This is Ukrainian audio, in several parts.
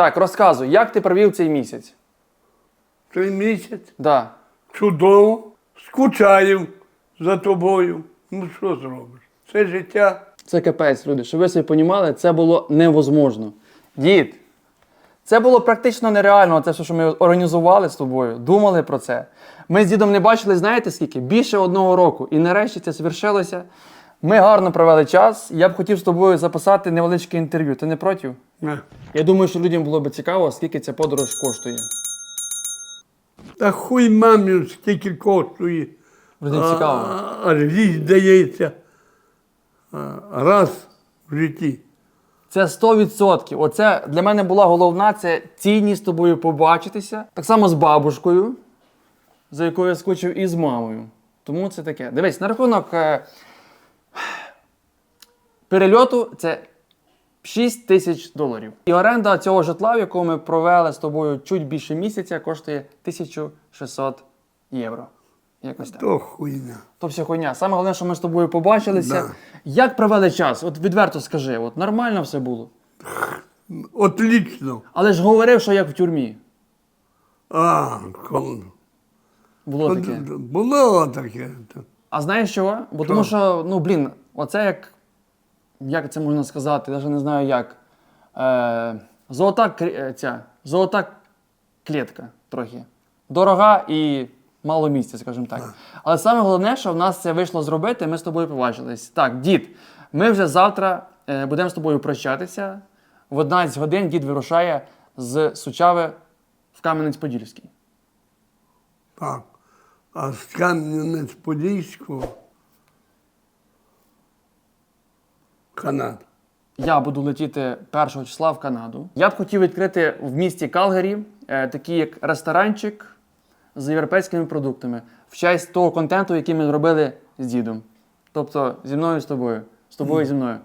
Так, розказуй, як ти провів цей місяць? Цей місяць Да. чудово, скучаю за тобою. Ну що зробиш? Це життя. Це капець, люди. Щоб ви собі понімали, це було невозможно. Дід, це було практично нереально, це все, що ми організували з тобою, думали про це. Ми з дідом не бачили, знаєте скільки? Більше одного року. І нарешті це звершилося. Ми гарно провели час. Я б хотів з тобою записати невеличке інтерв'ю. Ти не проти? Не. Я думаю, що людям було б цікаво, скільки ця подорож коштує. Та хуй мамі скільки коштує. Людям цікаво. А, а річ дається а, раз в житті. Це 100%. Оце для мене була головна це цінність з тобою побачитися. Так само з бабушкою, за якою я скучив, і з мамою. Тому це таке. Дивись, на рахунок е, перельоту це 6 тисяч доларів. І оренда цього житла, в якому ми провели з тобою чуть більше місяця, коштує 1600 євро. Якось так. То хуйня. То вся хуйня. Саме головне, що ми з тобою побачилися. Да. Як провели час? От відверто скажи, от нормально все було. Отлично. Але ж говорив, що як в тюрмі. А, коли. Було таке. Було таке. А знаєш чого? Бо тому що, ну блін, оце як. Як це можна сказати? Навіть не знаю як. Е, золота е, ця, золота клітка трохи. Дорога і мало місця, скажімо так. Але саме головне, що в нас це вийшло зробити, ми з тобою побачились. Так, дід, ми вже завтра е, будемо з тобою прощатися. В 11 годин дід вирушає з Сучави в Кам'янець-Подільський. Так. А з Кам'янець-Подільського Канада. Я буду летіти 1 числа в Канаду. Я б хотів відкрити в місті Калгарі е, такий як ресторанчик з європейськими продуктами в честь того контенту, який ми зробили з дідом. Тобто зі мною і з тобою, з тобою і зі мною.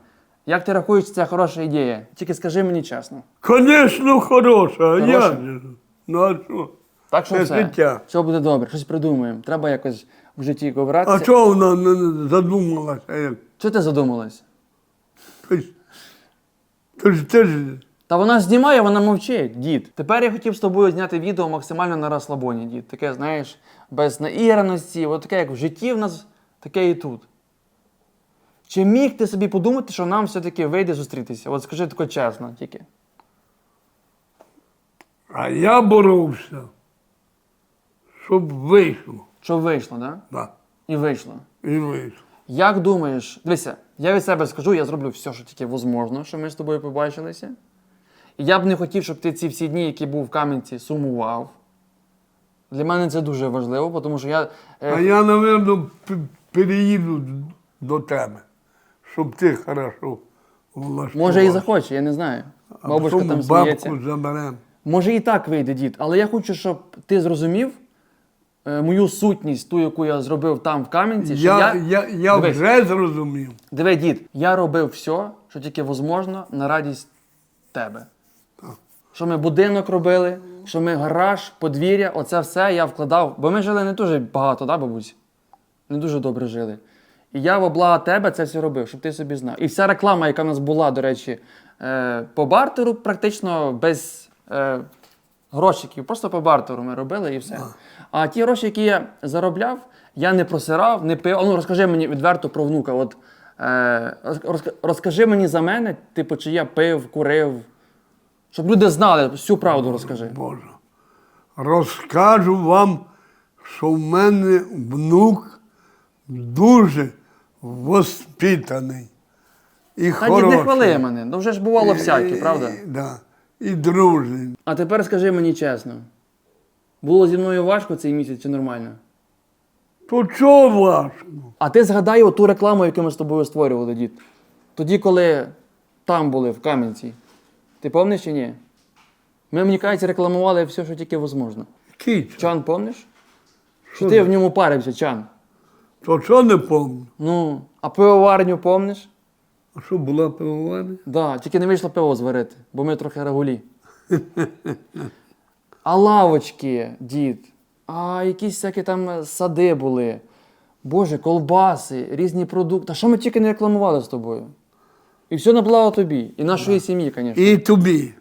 Як ти рахуєш, це хороша ідея? Тільки скажи мені чесно. Звісно, хороша, а Хороша? як же? Ну а що? Так що Це все. життя. Все буде добре, щось придумаємо. Треба якось в житті А чого вона не задумалася? Як? Чого ти задумалась? Ти ж- ти ж ти ж Та вона ж знімає, вона мовчить, дід. Тепер я хотів з тобою зняти відео максимально на розслабоні, дід. Таке, знаєш, без наіграності, от таке, як в житті в нас, таке і тут. Чи міг ти собі подумати, що нам все-таки вийде зустрітися? От скажи тако чесно тільки. А я боровся, щоб вийшло. Що вийшло, да? Да. І вийшло. І вийшло. Як думаєш, дивися, я від себе скажу, я зроблю все, що тільки можливо, що ми з тобою побачилися. І я б не хотів, щоб ти ці всі дні, які був в Кам'янці, сумував. Для мене це дуже важливо, тому що я. е, А я, напевно, переїду до тебе, щоб ти хорошо влаштував. Може і захоче, я не знаю. Бабушка там сміється. Може і так вийде, дід, але я хочу, щоб ти зрозумів е, мою сутність, ту, яку я зробив там в Кам'янці. що Я, я, я, я Дивись. вже зрозумів. Диви, дід, я робив все, що тільки можливо, на радість тебе. Що ми будинок робили, що ми гараж, подвір'я, оце все я вкладав. Бо ми жили не дуже багато, да, бабусь? Не дуже добре жили. І я в облага тебе це все робив, щоб ти собі знав. І вся реклама, яка в нас була, до речі, е, по бартеру, практично без е, грошиків, просто по бартеру ми робили і все. А ті гроші, які я заробляв, я не просирав, не пив. Ну, розкажи мені відверто про внука. От, е, розк- розкажи мені за мене, типу, чи я пив, курив. Щоб люди знали, всю правду розкажи. Боже. Розкажу вам, що в мене внук дуже воспитаний. І Та хороший. не хвали мене, ну вже ж бувало всяке, правда? Да, і дружний. А тепер скажи мені чесно. Було зі мною важко цей місяць чи нормально? То чого важко? А ти згадай оту рекламу, яку ми з тобою створювали, дід. Тоді, коли там були, в Кам'янці. Ти пам'ятаєш чи ні? Ми, мені кажеться, рекламували все, що тільки можливо. Кіч. Чан, пам'ятаєш? Що ти в ньому парився, Чан. То що не пам'ятаю? Ну, а пивоварню помниш? А що була пивоварня? Да, тільки не вийшло пиво зварити, бо ми трохи регулі. А лавочки, дід, а якісь всякі там сади були. Боже, колбаси, різні продукти. А що ми тільки не рекламували з тобою? І все на благо тобі, і нашої сім'ї, звісно. І тобі.